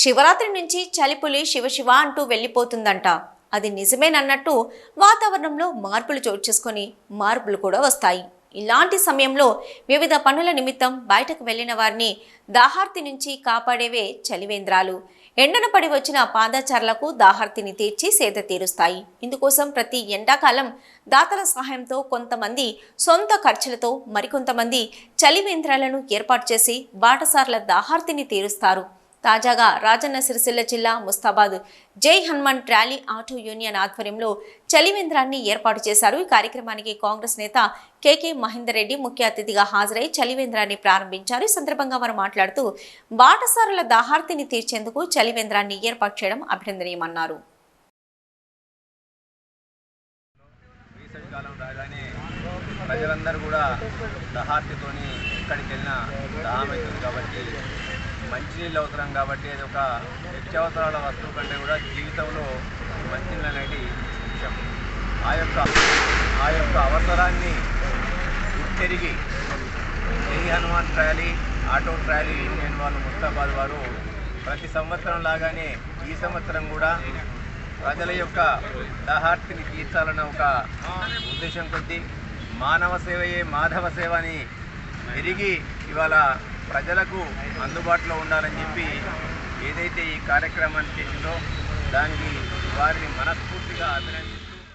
శివరాత్రి నుంచి చలిపులి శివశివ అంటూ వెళ్ళిపోతుందంట. అది నిజమేనన్నట్టు వాతావరణంలో మార్పులు చోటు చేసుకొని మార్పులు కూడా వస్తాయి. ఇలాంటి సమయంలో వివిధ పనుల నిమిత్తం బయటకు వెళ్ళిన వారిని దాహార్తి నుంచి కాపాడేవే చలివేంద్రాలు. ఎండన పడి వచ్చిన పాదాచారులకు దాహార్తిని తీర్చి సేద తీరుస్తాయి. ఇందుకోసం ప్రతి ఎండాకాలం దాతల సహాయంతో కొంతమంది సొంత ఖర్చులతో మరికొంతమంది చలివేంద్రాలను ఏర్పాటు చేసి బాటసార్ల దాహార్తిని తీరుస్తారు. తాజాగా రాజన్న సిరిసిల్ల జిల్లా ముస్తాబాద్ జై హనుమాన్ ర్యాలీ ఆటో యూనియన్ ఆధ్వర్యంలో చలివేంద్రాన్ని ఏర్పాటు చేశారు. ఈ కార్యక్రమానికి కాంగ్రెస్ నేత కేకే మహేందర్ రెడ్డి ముఖ్య అతిథిగా హాజరై చలివేంద్రాన్ని ప్రారంభించారు. ఈ సందర్భంగా వారు మాట్లాడుతూ బాటసారుల దాహార్తిని తీర్చేందుకు చలివేంద్రాన్ని ఏర్పాటు చేయడం అభినందనీయమన్నారు. ప్రజలందరూ కూడా దహార్తితోని ఎక్కడికి వెళ్ళినా దాహం అవుతుంది కాబట్టి మంచినీళ్ళు అవసరం కాబట్టి అది ఒక నిత్యావసరాల వస్తువు కంటే కూడా జీవితంలో మంచినీళ్ళు అనేది ముఖ్యం. ఆ యొక్క ఆ యొక్క అవసరాన్ని తిరిగి Jai Hanuman trolley auto trolley union వాళ్ళు ముస్తాబాద్ వారు ప్రతి సంవత్సరం లాగానే ఈ సంవత్సరం కూడా ప్రజల యొక్క దాహార్తిని తీర్చాలన్న ఒక ఉద్దేశం కొద్దీ మానవ సేవయే మాధవ సేవ అని ఎరిగి ఇవాళ ప్రజలకు అందుబాటులో ఉండాలని చెప్పి ఏదైతే ఈ కార్యక్రమాన్ని చేసిందో దానికి వారిని మనస్ఫూర్తిగా అభినందిస్తూ